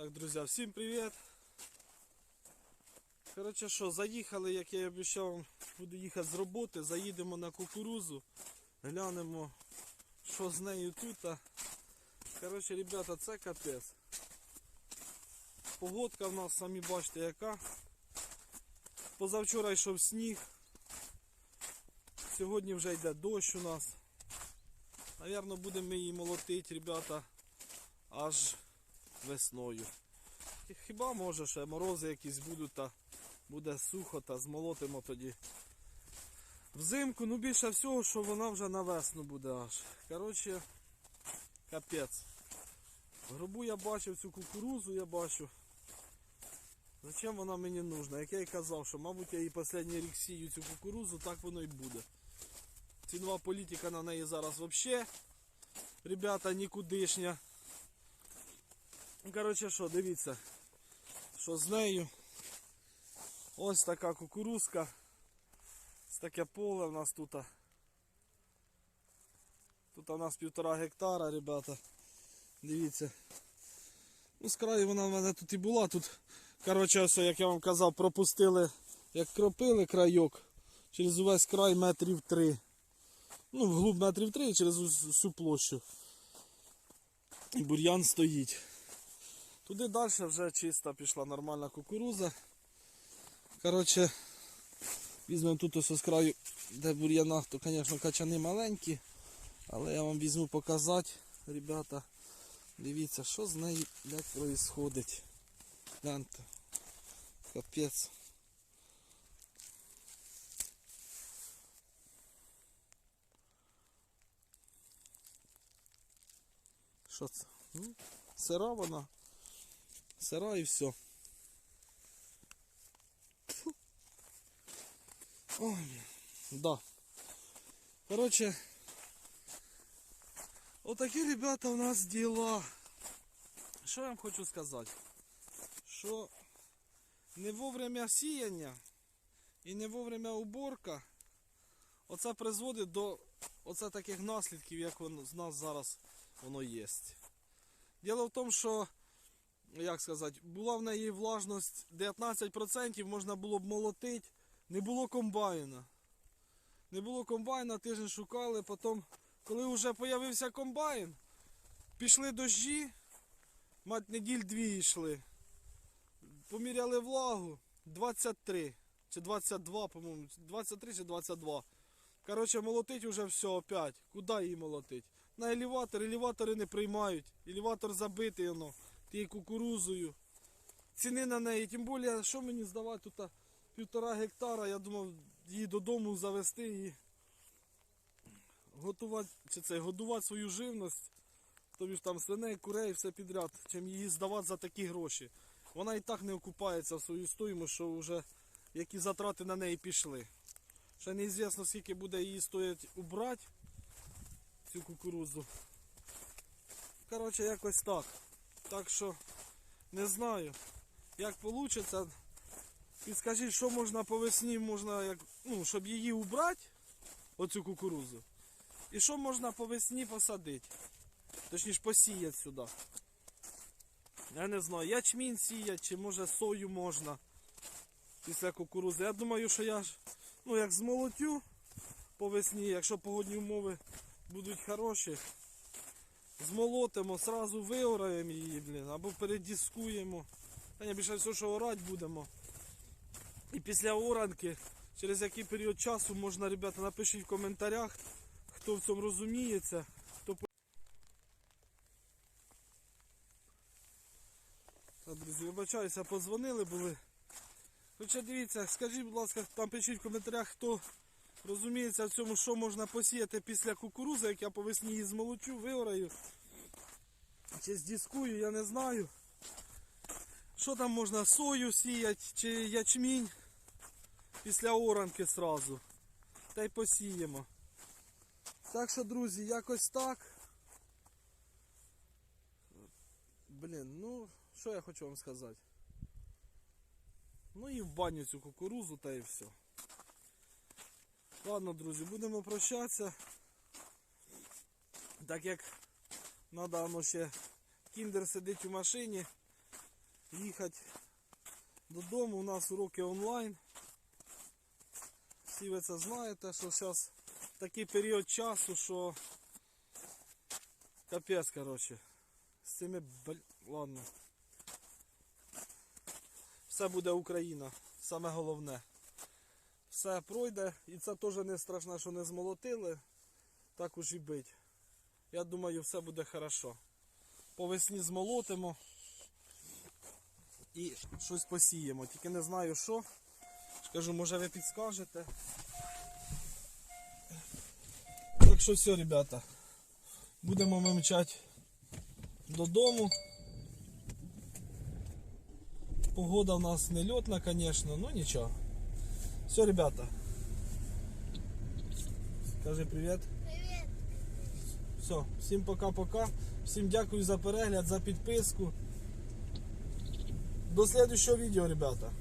Так, друзі, всім привіт. Коротше що, заїхали, як я і обіцяв, буду їхати з роботи, заїдемо на кукурузу, глянемо, що з нею тут. Коротше, ребята, це капець. Погодка в нас, самі бачите, яка. Позавчора йшов сніг. Сьогодні вже йде дощ у нас. Навірно, будемо її молотити, ребята, аж весною. Хіба може ще морози якісь будуть, та буде сухо, та змолотимо тоді. Взимку, ну більше всього, що вона вже на весну буде аж. Коротше, капець. В гробу я бачив цю кукурузу, я бачу. Зачем вона мені нужна? Як я і казав, що мабуть я її останній рік сію цю кукурузу, так воно і буде. Цінова політика на неї зараз взагалі, ребята, нікудишня. Ну, Коротше, що, дивіться, що з нею. Ось така кукурузка. Ось таке поле в нас тут. Тут у нас півтора гектара, ребята. Дивіться. Ну, з краю вона в мене тут і була. Тут, коротше, ось, як я вам казав, пропустили, як кропили крайок. Через увесь край метрів три. Ну, вглуб метрів три через ус- всю площу. І бур'ян стоїть. Туди далі вже чиста пішла нормальна кукуруза. Коротше, візьмемо тут ось з краю, де бур'яна, то, звісно, качани маленькі. Але я вам візьму показати, ребята. Дивіться, що з нею як происходить. Гляньте. Капець. Що це? Сира вона. Сира і все. Ой, да. Короче, отакі, ребята, у нас діла. Що я вам хочу сказати? Що не вовремя сіяння і не вовремя уборка оце призводить до оце таких наслідків, як воно з нас зараз воно є. Діло в тому, що, як сказати, була в неї влажність 19%, можна було б молотити, не було комбайна. Не було комбайна, тиждень шукали, потім, коли вже з'явився комбайн, пішли дощі, мать неділь дві йшли. Поміряли влагу 23 чи 22, по-моєму, 23 чи 22. Коротше, молотить уже все опять. Куди її молотить? На елеватор, елеватори не приймають. Елеватор забитий воно, тією кукурузою. Ціни на неї, тим більше, що мені здавати тут півтора гектара, я думав її додому завести і готувати, чи це, годувати свою живність. Тобі ж там свиней, курей, все підряд, чим її здавати за такі гроші. Вона і так не окупається в свою стоїмость, що вже які затрати на неї пішли. Ще неізвісно, скільки буде її стоїть убрати, цю кукурузу. Коротше, якось так. Так що не знаю, як вийде. Підскажіть, що можна по весні, можна, як, ну, щоб її убрати, оцю кукурузу. І що можна по весні посадити. Точніше посіяти сюди. Я не знаю, ячмінь сіять, чи може сою можна після кукурузи. Я думаю, що я ж, ну як змолотю по весні, якщо погодні умови будуть хороші, змолотимо, сразу виораємо її, блін, або передіскуємо. Та ні, більше все, що орати будемо. І після оранки, через який період часу можна, ребята, напишіть в коментарях, хто в цьому розуміється. Хто... Так, друзі, вибачаюся, подзвонили були. Хоча дивіться, скажіть, будь ласка, там пишіть в коментарях, хто розуміється в цьому, що можна посіяти після кукурузи, як я по весні її змолочу, виораю. Чи здіскую, я не знаю. Що там можна сою сіяти чи ячмінь після оранки сразу. Та й посіємо. Так що, друзі, якось так. Блін, ну, що я хочу вам сказати. Ну і в баню цю кукурузу та і все. Ладно, друзі, будемо прощатися. Так як треба воно ще кіндер сидить у машині. їхати додому. У нас уроки онлайн. Всі ви це знаєте, що зараз такий період часу, що капець, коротше. З цими ладно. Все буде Україна, саме головне. Все пройде, і це теж не страшно, що не змолотили. Так уж і бить. Я думаю, все буде хорошо. По весні змолотимо і щось посіємо. Тільки не знаю що. Скажу, може ви підскажете. Так що все, ребята. Будемо ми додому. Погода в нас не льотна, звісно, ну нічого. Все, ребята. Скажи привіт. Все, всім пока-пока. Всім дякую за перегляд, за підписку. До следующего відео, ребята.